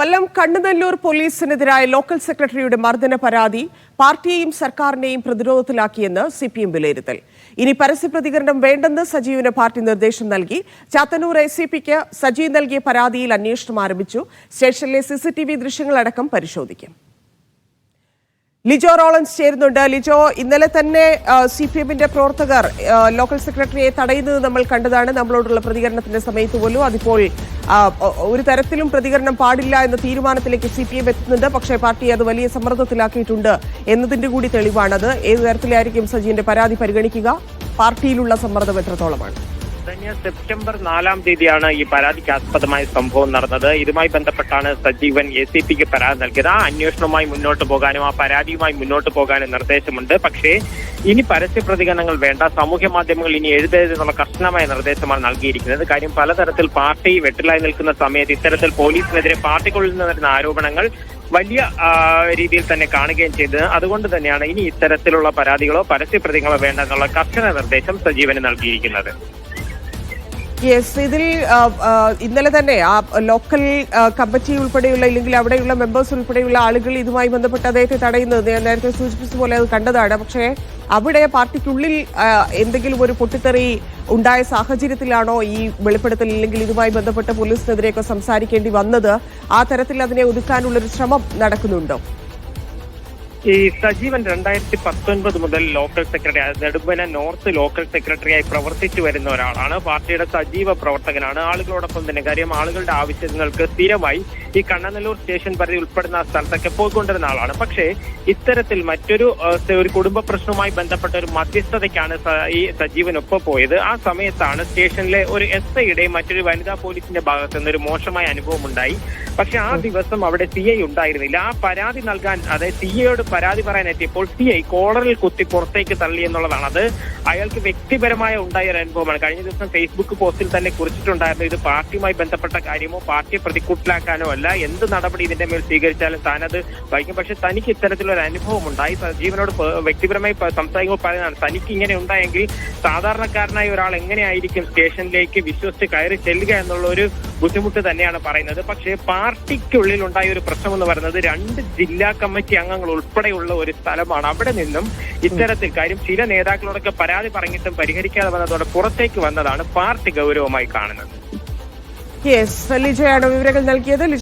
കൊല്ലം കണ്ണുനെല്ലൂർ പോലീസിനെതിരായ local സെക്രട്ടറിയുടെ മർദ്ദന പരാതി പാർട്ടിയെയും സർക്കാരിനെയും പ്രതിരോധത്തിലാക്കിയെന്ന് സി പി എം വിലയിരുത്തൽ. ഇനി പരസ്യ പ്രതികരണം വേണ്ടെന്ന് സജീവിന് പാർട്ടി നിർദ്ദേശം നൽകി. ചാത്തന്നൂർ എ സി പിക്ക് സജീവ് നൽകിയ പരാതിയിൽ അന്വേഷണം ആരംഭിച്ചു. സ്റ്റേഷനിലെ സിസിടിവി ദൃശ്യങ്ങളടക്കം പരിശോധിക്കും. ലിജോ റോളൻസ് ചേരുന്നുണ്ട്. ലിജോ ഇന്നലെ തന്നെ സി പി എമ്മിന്റെ പ്രവർത്തകർ ലോക്കൽ സെക്രട്ടറിയെ തടയുന്നത് നമ്മൾ കണ്ടതാണ്. നമ്മളോടുള്ള പ്രതികരണത്തിന്റെ സമയത്ത് പോലും അതിപ്പോൾ ഒരു തരത്തിലും പ്രതികരണം പാടില്ല എന്ന തീരുമാനത്തിലേക്ക് സി പി എം എത്തുന്നുണ്ട്. പക്ഷേ പാർട്ടി അത് വലിയ സമ്മർദ്ദത്തിലാക്കിയിട്ടുണ്ട് എന്നതിന്റെ കൂടി തെളിവാണത്. ഏത് തരത്തിലായിരിക്കും സജീന്റെ പരാതി പരിഗണിക്കുക? പാർട്ടിയിലുള്ള സമ്മർദ്ദം എത്രത്തോളമാണ്? കഴിഞ്ഞ സെപ്റ്റംബർ നാലാം തീയതിയാണ് ഈ പരാതിക്ക് ആസ്പദമായ സംഭവം നടന്നത്. ഇതുമായി ബന്ധപ്പെട്ടാണ് സജീവൻ എ സി പിക്ക് പരാതി നൽകിയത്. ആ അന്വേഷണവുമായി മുന്നോട്ട് പോകാനും ആ പരാതിയുമായി മുന്നോട്ട് പോകാനും നിർദ്ദേശമുണ്ട്. പക്ഷേ ഇനി പരസ്യ പ്രതികരണങ്ങൾ വേണ്ട. സാമൂഹ്യ മാധ്യമങ്ങൾ ഇനി എഴുതരുതെന്നുള്ള കർശനമായ നിർദ്ദേശമാണ് നൽകിയിരിക്കുന്നത്. കാര്യം പലതരത്തിൽ പാർട്ടി വെട്ടിലായി നിൽക്കുന്ന സമയത്ത് ഇത്തരത്തിൽ പോലീസിനെതിരെ പാർട്ടികളിൽ നിന്ന് വരുന്ന ആരോപണങ്ങൾ വലിയ രീതിയിൽ തന്നെ കാണുകയും ചെയ്തത്. അതുകൊണ്ട് തന്നെയാണ് ഇനി ഇത്തരത്തിലുള്ള പരാതികളോ പരസ്യ പ്രതികളോ വേണ്ട എന്നുള്ള കർശന നിർദ്ദേശം സജീവന് നൽകിയിരിക്കുന്നത്. യെസ് ഇതിൽ ഇന്നലെ തന്നെ ആ ലോക്കൽ കമ്മിറ്റി ഉൾപ്പെടെയുള്ള ഇല്ലെങ്കിൽ അവിടെയുള്ള മെമ്പേഴ്സ് ഉൾപ്പെടെയുള്ള ആളുകൾ ഇതുമായി ബന്ധപ്പെട്ട് അദ്ദേഹത്തെ തടയുന്നത് ഞാൻ നേരത്തെ സൂചിപ്പിച്ച പോലെ അത് കണ്ടതാണ്. പക്ഷേ അവിടെ പാർട്ടിക്കുള്ളിൽ എന്തെങ്കിലും ഒരു പൊട്ടിത്തെറി ഉണ്ടായ സാഹചര്യത്തിലാണോ ഈ വെളിപ്പെടുത്തൽ ഇല്ലെങ്കിൽ ഇതുമായി ബന്ധപ്പെട്ട് പോലീസിനെതിരെയൊക്കെ സംസാരിക്കേണ്ടി വന്നത്? ആ തരത്തിൽ അതിനെ ഒതുക്കാനുള്ളൊരു ശ്രമം നടക്കുന്നുണ്ടോ? ഈ സജീവൻ രണ്ടായിരത്തി പത്തൊൻപത് മുതൽ ലോക്കൽ സെക്രട്ടറി അതായത് നെടുമ്പന നോർത്ത് ലോക്കൽ സെക്രട്ടറിയായി പ്രവർത്തിച്ചു വരുന്ന ഒരാളാണ്. പാർട്ടിയുടെ സജീവ പ്രവർത്തകനാണ്. ആളുകളോടൊപ്പം തന്നെ കാര്യം ആളുകളുടെ ആവശ്യങ്ങൾക്ക് സ്ഥിരമായി ഈ കണ്ണനല്ലൂർ സ്റ്റേഷൻ പരിധി ഉൾപ്പെടുന്ന സ്ഥലത്തൊക്കെ പോയിക്കൊണ്ടിരുന്ന ആളാണ്. പക്ഷേ ഇത്തരത്തിൽ മറ്റൊരു ഒരു കുടുംബ പ്രശ്നവുമായി ബന്ധപ്പെട്ട ഒരു മധ്യസ്ഥതയ്ക്കാണ് ഈ സജീവൻ ഒപ്പം പോയത്. ആ സമയത്താണ് സ്റ്റേഷനിലെ ഒരു എസ് ഐയുടെയും മറ്റൊരു വനിതാ പോലീസിന്റെ ഭാഗത്ത് നിന്ന് ഒരു മോശമായ അനുഭവം ഉണ്ടായി. പക്ഷെ ആ ദിവസം അവിടെ സി ഐ ഉണ്ടായിരുന്നില്ല. ആ പരാതി നൽകാൻ അതായത് സി ഐയോട് പരാതി പറയാൻ എത്തിയപ്പോൾ സി ഐ കോളറിൽ കുത്തി പുറത്തേക്ക് തള്ളി എന്നുള്ളതാണ്. അത് അയാൾക്ക് വ്യക്തിപരമായ ഉണ്ടായ ഒരു അനുഭവമാണ്. കഴിഞ്ഞ ദിവസം ഫേസ്ബുക്ക് പോസ്റ്റിൽ തന്നെ കുറിച്ചിട്ടുണ്ടായിരുന്നു ഇത് പാർട്ടിയുമായി ബന്ധപ്പെട്ട കാര്യമോ പാർട്ടിയെ പ്രതിക്കൂട്ടിലാക്കാനോ അല്ല എന്ത് നടപടി ഇതിന്റെ മേൽ സ്വീകരിച്ചാലും താനത് വഹിക്കും. പക്ഷെ തനിക്ക് ഇത്തരത്തിലൊരു അനുഭവം ഉണ്ടായി. ജീവനോട് വ്യക്തിപരമായി സംസാരിക്കുമ്പോൾ പറയുന്നതാണ് തനിക്ക് ഇങ്ങനെ ഉണ്ടായെങ്കിൽ സാധാരണക്കാരനായ ഒരാൾ എങ്ങനെയായിരിക്കും സ്റ്റേഷനിലേക്ക് വിശ്വസിച്ച് കയറി ചെല്ലുക എന്നുള്ള ഒരു ബുദ്ധിമുട്ട് തന്നെയാണ് പറയുന്നത്. പക്ഷേ പാർട്ടിക്കുള്ളിൽ ഉണ്ടായ ഒരു പ്രശ്നം എന്ന് പറയുന്നത് രണ്ട് ജില്ലാ കമ്മിറ്റി അംഗങ്ങൾ ഉൾപ്പെടെയുള്ള ഒരു സ്ഥലമാണ്. അവിടെ നിന്നും ഇത്തരത്തിൽ കാര്യം ചില നേതാക്കളോടൊക്കെ പരാതി പറഞ്ഞിട്ടും പരിഹരിക്കാതെ വന്നതോടെ പുറത്തേക്ക് വന്നതാണ് പാർട്ടി ഗൗരവമായി കാണുന്നത്. യെസ് ലിജയാണ് വിവരങ്ങൾ നൽകിയത്.